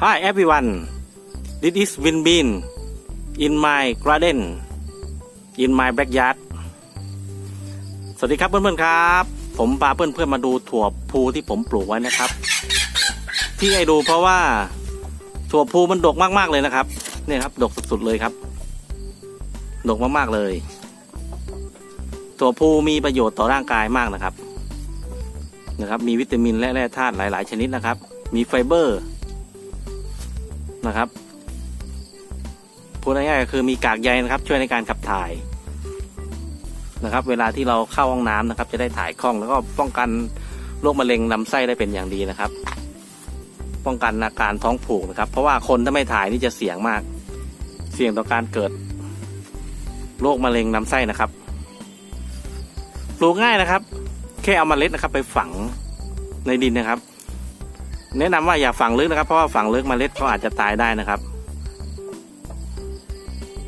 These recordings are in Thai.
Hi everyone this is Win Bean in my garden in my backyard สวัสดีครับเพื่อนๆครับ ผมพาเพื่อนๆมาดูถั่วพูที่ผมปลูกไว้นะครับ ที่ให้ดูเพราะว่าถั่วพูมันดกมากๆเลยนะครับเนี่ยครับดกสุดๆเลยครับ ดกมากๆเลย ถั่วพูมีประโยชน์ต่อร่างกายมากนะครับนะครับ มีวิตามินและแร่ธาตุหลาย ๆ ชนิดนะครับ มีไฟเบอร์ นะครับพูดง่ายๆก็คือมีกากใยนะครับ ช่วยในการขับถ่ายนะครับ เวลาที่เราเข้าห้องน้ำนะครับ จะได้ถ่ายคล่องแล้วก็ป้องกันโรคมะเร็งลำไส้ได้เป็นอย่างดีนะครับ ป้องกันอาการท้องผูกนะครับ เพราะว่าคนถ้าไม่ถ่ายนี่จะเสี่ยงมาก เสี่ยงต่อการเกิดโรคมะเร็งลำไส้นะครับปลูกง่ายนะครับ แค่เอามาเล็ดนะครับ ไปฝังในดินนะครับ แนะนำว่าอย่าฝังลึกนะครับ เพราะว่าฝังลึกเมล็ดเขาอาจจะตายได้นะครับ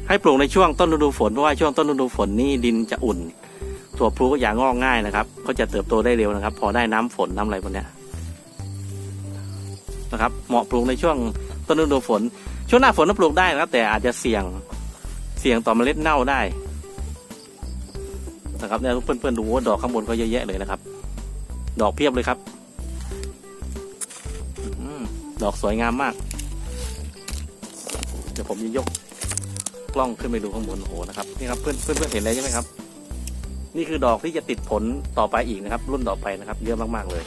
ให้ปลูกในช่วงต้นฤดูฝนเพราะว่าช่วงต้นฤดูฝนนี่ดินจะอุ่น ถั่วพลูก็อย่างอกง่ายนะครับก็จะเติบโตได้เร็วนะครับ พอได้น้ำฝนน้ำอะไรพวกนี้นะครับ เหมาะปลูกในช่วงต้นฤดูฝน ช่วงหน้าฝนก็ปลูกได้นะครับ แต่อาจจะเสี่ยงเสี่ยงต่อเมล็ดเน่าได้นะครับเนี่ยเพื่อนๆดูว่าดอกข้างบนก็เยอะแยะเลยนะครับ ดอกเพียบเลยครับ ดอกสวยงามมาก เดี๋ยวผมจะยกกล้องขึ้นไปดูข้างบนโอ้โหนะครับนี่ครับเพื่อนเพื่อนเห็นแล้วใช่ไหมครับ นี่คือดอกที่จะติดผลต่อไปอีกนะครับ รุ่นต่อไปนะครับ เยอะมากๆเลย